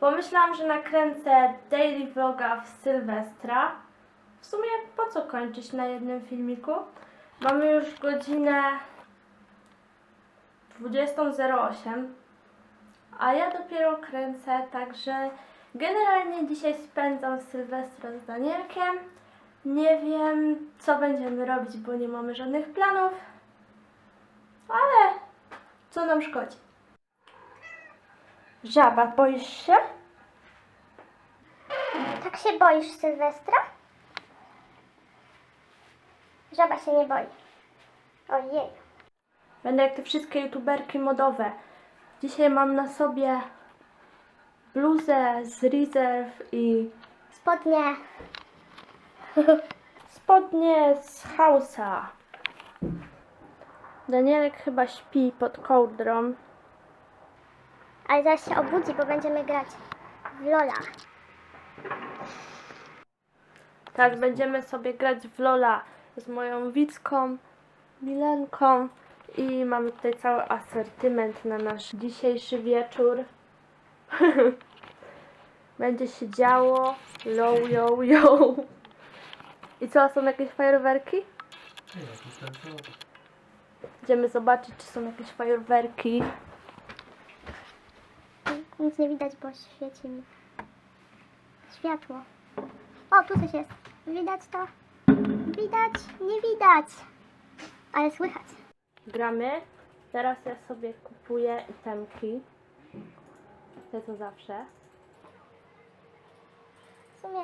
Pomyślałam, że nakręcę daily vloga w Sylwestra. W sumie po co kończyć na jednym filmiku? Mamy już godzinę 20.08, a ja dopiero kręcę, także generalnie dzisiaj spędzam Sylwestra z Danielkiem. Nie wiem, co będziemy robić, bo nie mamy żadnych planów, ale co nam szkodzi? Żaba, boisz się? Tak się boisz Sylwestra? Żaba się nie boi. Ojej. Będę jak te wszystkie youtuberki modowe. Dzisiaj mam na sobie bluzę z Reserve i Spodnie. spodnie z Hausa. Danielek chyba śpi pod kołdrą. Ale zaraz się obudzi, bo będziemy grać w Lola. Tak, będziemy sobie grać w Lola z moją Wicką, Milenką i mamy tutaj cały asortyment na nasz dzisiejszy wieczór. Będzie się działo. Yo, yo, yo. I co, są jakieś fajerwerki? Idziemy zobaczyć, czy są jakieś fajerwerki. Nic nie widać, bo świeci mi światło. O, tu coś jest. Widać to? Widać? Nie widać. Ale słychać. Gramy. Teraz ja sobie kupuję itemki. Te co zawsze. W sumie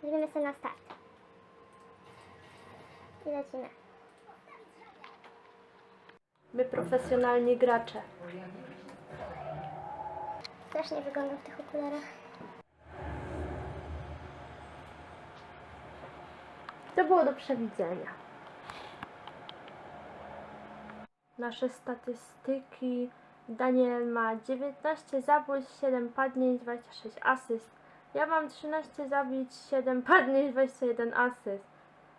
zrobimy sobie na start. I lecimy. My profesjonalni gracze. Strasznie wygląda w tych okularach. To było do przewidzenia. Nasze statystyki. Daniel ma 19 zabójstw, 7 padnięć, 26 asyst. Ja mam 13 zabić, 7 padnięć, 21 asyst.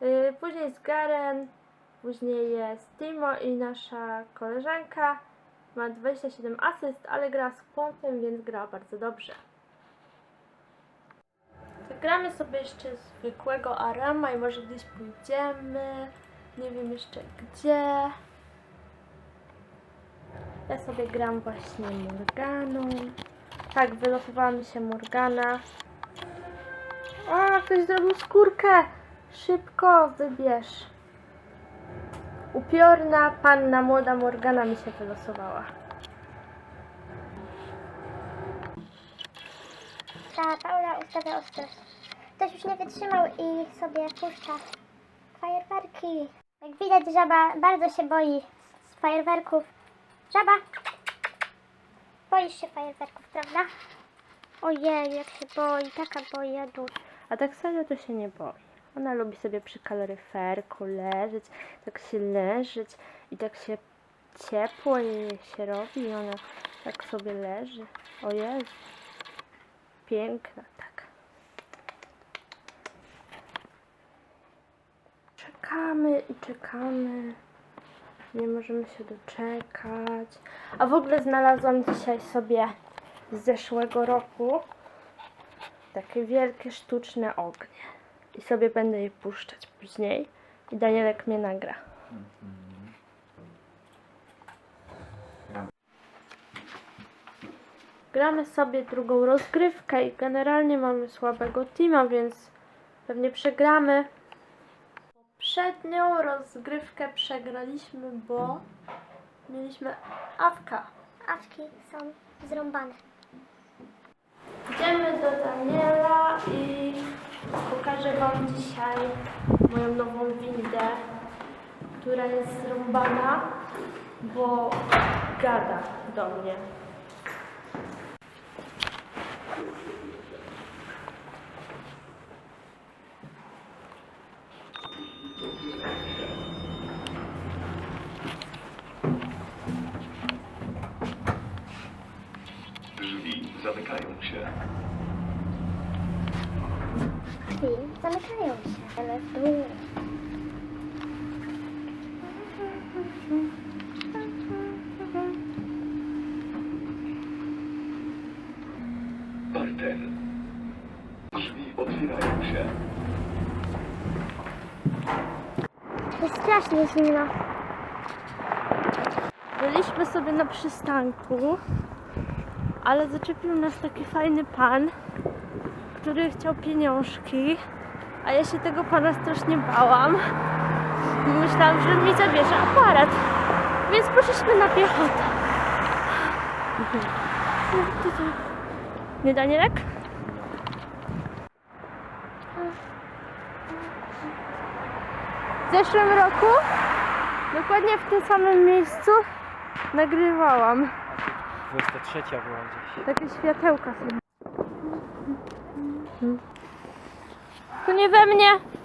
Yy, później jest Garen, później jest Timo i nasza koleżanka. Ma 27 asyst, ale gra z punktem, więc gra bardzo dobrze. Zagramy sobie jeszcze zwykłego Arama i może gdzieś pójdziemy. Nie wiem jeszcze gdzie. Ja sobie gram właśnie Morganą. Tak, wylosowała mi się Morgana. A, ktoś zrobił skórkę! Szybko wybierz. Upiorna panna młoda Morgana mi się wylosowała. Ta Paula ustawia ostrość. Ktoś już nie wytrzymał i sobie puszcza fajerwerki. Jak widać, żaba bardzo się boi z fajerwerków. Żaba! Boisz się fajerwerków, prawda? Ojej, jak się boi, taka bojedusz. A tak serio to się nie boi. Ona lubi sobie przy kaloryferku leżeć, tak się leżeć i tak się ciepło jej się robi i ona tak sobie leży. O Jezu. Piękna, tak. Czekamy i czekamy. Nie możemy się doczekać. A w ogóle znalazłam dzisiaj sobie z zeszłego roku takie wielkie sztuczne ognie. I sobie będę je puszczać później. I Danielek mnie nagra. Gramy sobie drugą rozgrywkę i generalnie mamy słabego teama, więc pewnie przegramy. Poprzednią rozgrywkę przegraliśmy, bo mieliśmy awka. Awki są zrąbane. Idziemy do Daniela i pokażę Wam dzisiaj moją nową windę, która jest zrąbana, bo gada do mnie. drzwi zamykają się, ale w. Bartel, drzwi otwierają się. Jest strasznie zimno. Byliśmy sobie na przystanku, ale zaczepił nas taki fajny pan, który chciał pieniążki, a ja się tego pana strasznie bałam. Myślałam, że mi zabierze aparat, więc poszliśmy na piechotę. Nie Danielek? W zeszłym roku, dokładnie w tym samym miejscu, nagrywałam. 23 była gdzieś. Takie światełka są. To nie we mnie.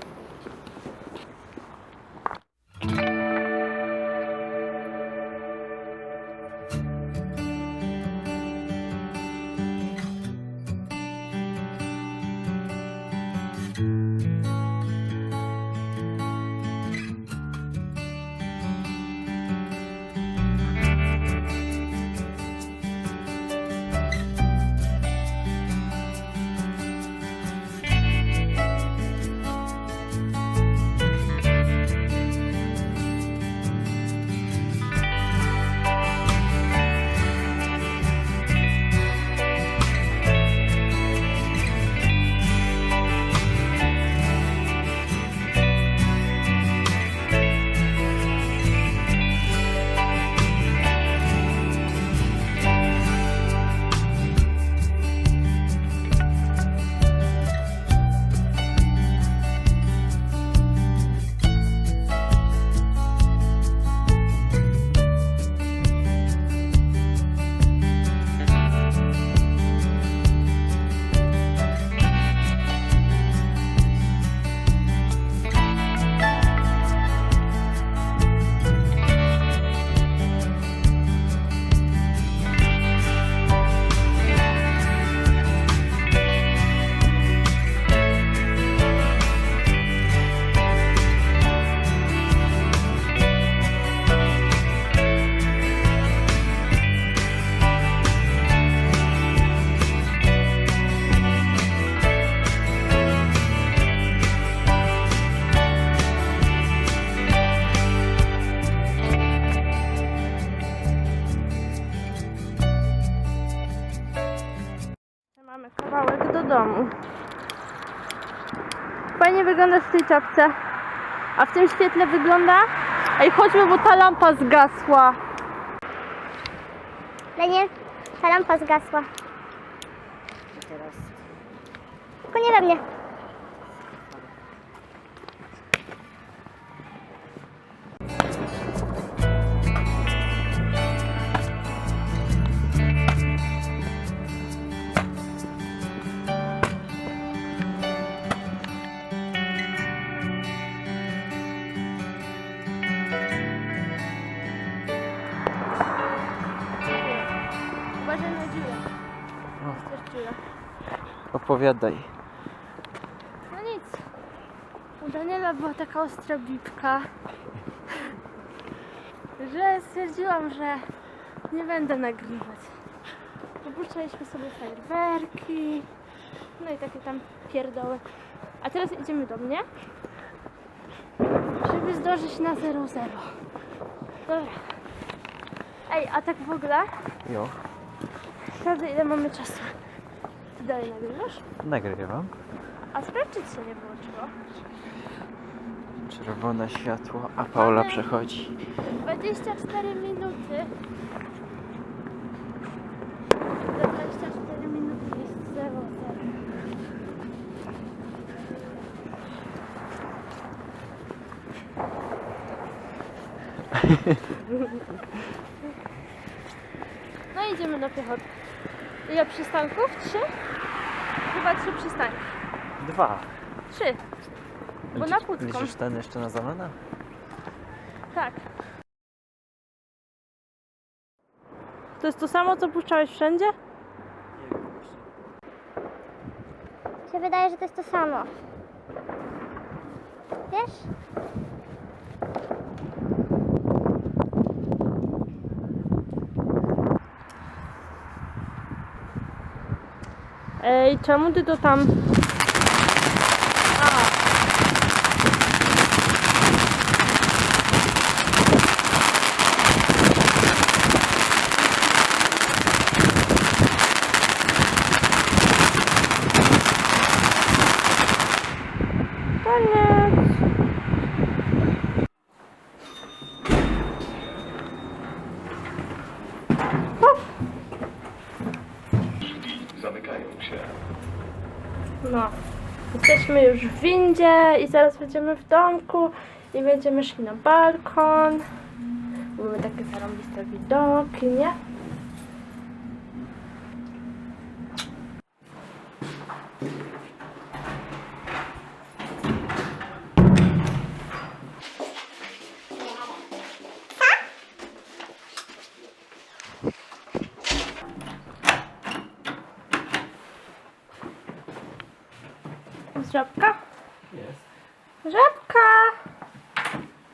Tej czapce. A w tym świetle wygląda? Ej, chodźmy, bo ta lampa zgasła. Daniel, ta lampa zgasła. Tylko nie we mnie. Opowiadaj. No nic. U Daniela była taka ostra bibka, że stwierdziłam, że nie będę nagrywać. Wypuszczaliśmy sobie fajerwerki, no i takie tam pierdoły. A teraz idziemy do mnie, żeby zdążyć na 0-0. Dobra. Ej, a tak w ogóle, Jo. sprawdzę ile mamy czasu. Ty dalej nagrywasz? Nagrywam. A sprawdź, czy ci się nie wyłączyło. Czerwone światło, a Paula przechodzi. 24 minuty. Za 24 minuty jest 0, 0. No idziemy na piechotę. Ile przystanków? Trzy? Chyba trzy przystanki. Dwa. Trzy. Bo na Pucką. Liczysz ten jeszcze na zamianę? Tak. To jest to samo, co puszczałeś wszędzie? Mi się wydaje, że to jest to samo. Wiesz? Ej, czemu ty to tam... A. Jesteśmy już w windzie i zaraz będziemy w domku i będziemy szli na balkon. Mamy takie zarąbiste widoki, nie? Żabka? Jest. Żabka!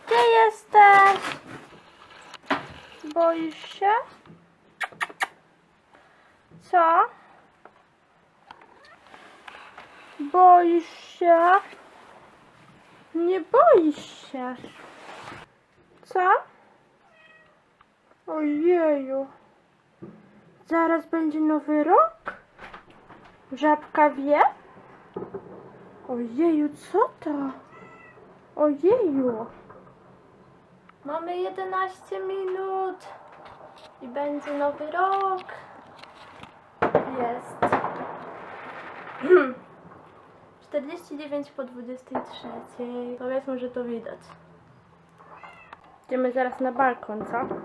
Gdzie jesteś? Boisz się? Co? Boisz się? Nie boisz się. Co? Ojeju. Zaraz będzie nowy rok? Żabka wie? Ojeju, co to? Ojeju. Mamy 11 minut i będzie nowy rok. Jest. 49 po 23. Powiedzmy, że to widać. Idziemy zaraz na balkon, co?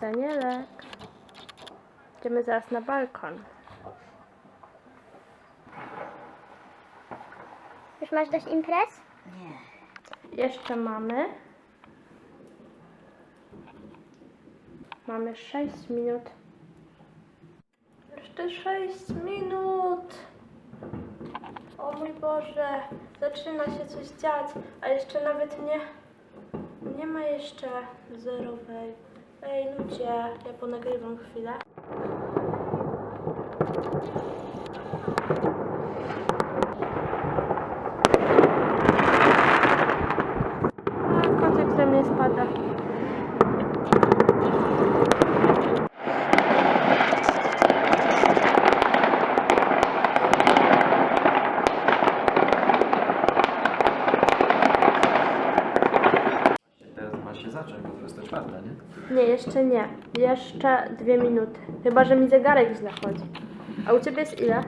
Danielek. Idziemy zaraz na balkon. Już masz dość imprez? Jeszcze mamy. Mamy 6 minut. Jeszcze 6 minut. O mój Boże, zaczyna się coś dziać, a jeszcze nawet nie. Nie ma jeszcze zerowej. Ej, ludzie, ja ponagrywam chwilę. A, kotek ze mnie spada. Teraz ma się zacząć, bo to jest to czwarta, nie? Nie, jeszcze nie. Jeszcze dwie minuty. Chyba, że mi zegarek źle chodzi. A u ciebie jest ile?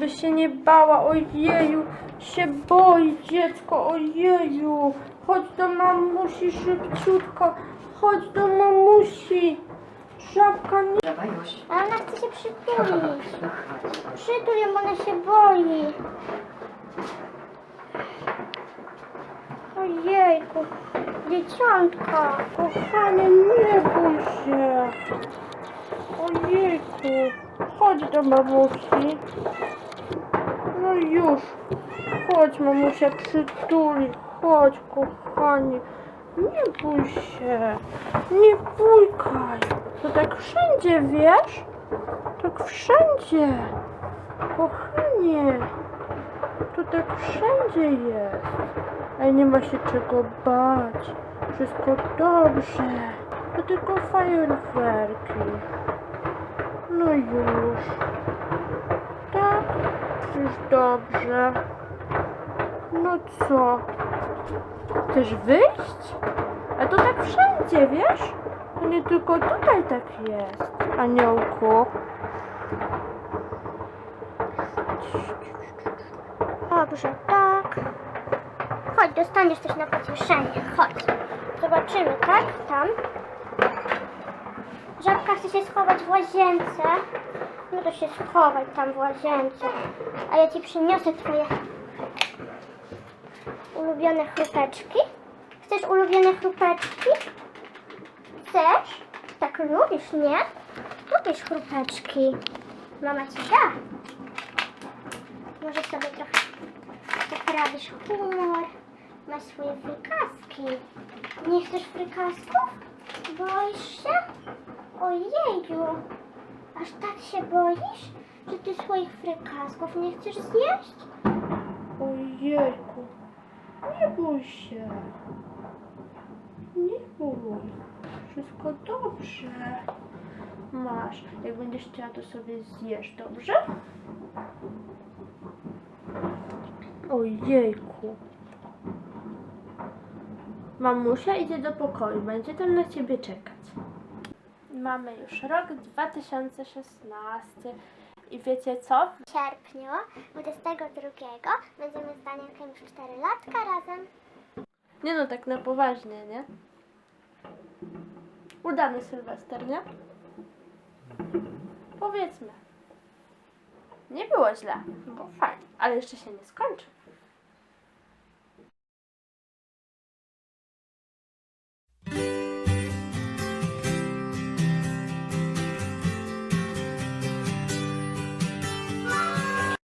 Żeby się nie bała. Ojeju, się boi dziecko, ojeju. Chodź do mamusi szybciutko. Chodź do mamusi. Żabka nie... Już. Ale ona chce się przytulić. Przytul ją, bo ona się boi. Ojejku, dzieciątko. Kochanie, nie bój się. Ojejku, chodź do mamusi. No już. Chodź, mamusia przytuli. Chodź, kochanie. Nie bój się. Nie bójkaj. To tak wszędzie, wiesz? Tak wszędzie. Kochanie. To tak wszędzie jest. Ale nie ma się czego bać. Wszystko dobrze. To tylko fajerwerki. No już. Już dobrze. No co? Chcesz wyjść? A to tak wszędzie, wiesz? To nie tylko tutaj tak jest, aniołku. Dobrze, tak. Chodź, dostaniesz coś na pocieszenie. Chodź. Zobaczymy, tak? Tam. Żabka chce się schować w łazience. No to się schowaj tam w łazience. A ja ci przyniosę twoje ulubione chrupeczki. Chcesz ulubione chrupeczki? Chcesz? Tak lubisz, nie? Lubisz chrupeczki. Mama ci da. Może sobie trochę poprawisz humor. Masz swoje frykaski. Nie chcesz frykasków? Boisz się? Ojeju. Aż tak się boisz, że ty swoich frykasków nie chcesz zjeść? Ojejku, nie bój się. Nie bój. Wszystko dobrze. Masz. Jak będziesz chciała, to sobie zjesz, dobrze? Ojejku. Mamusia idzie do pokoju, będzie tam na ciebie czekać. Mamy już rok 2016 i wiecie co? W sierpniu 22 będziemy z Danielkiem już 4 latka razem. Nie no, tak na poważnie, nie? Udany Sylwester, nie? Powiedzmy. Nie było źle, było fajnie, ale jeszcze się nie skończy.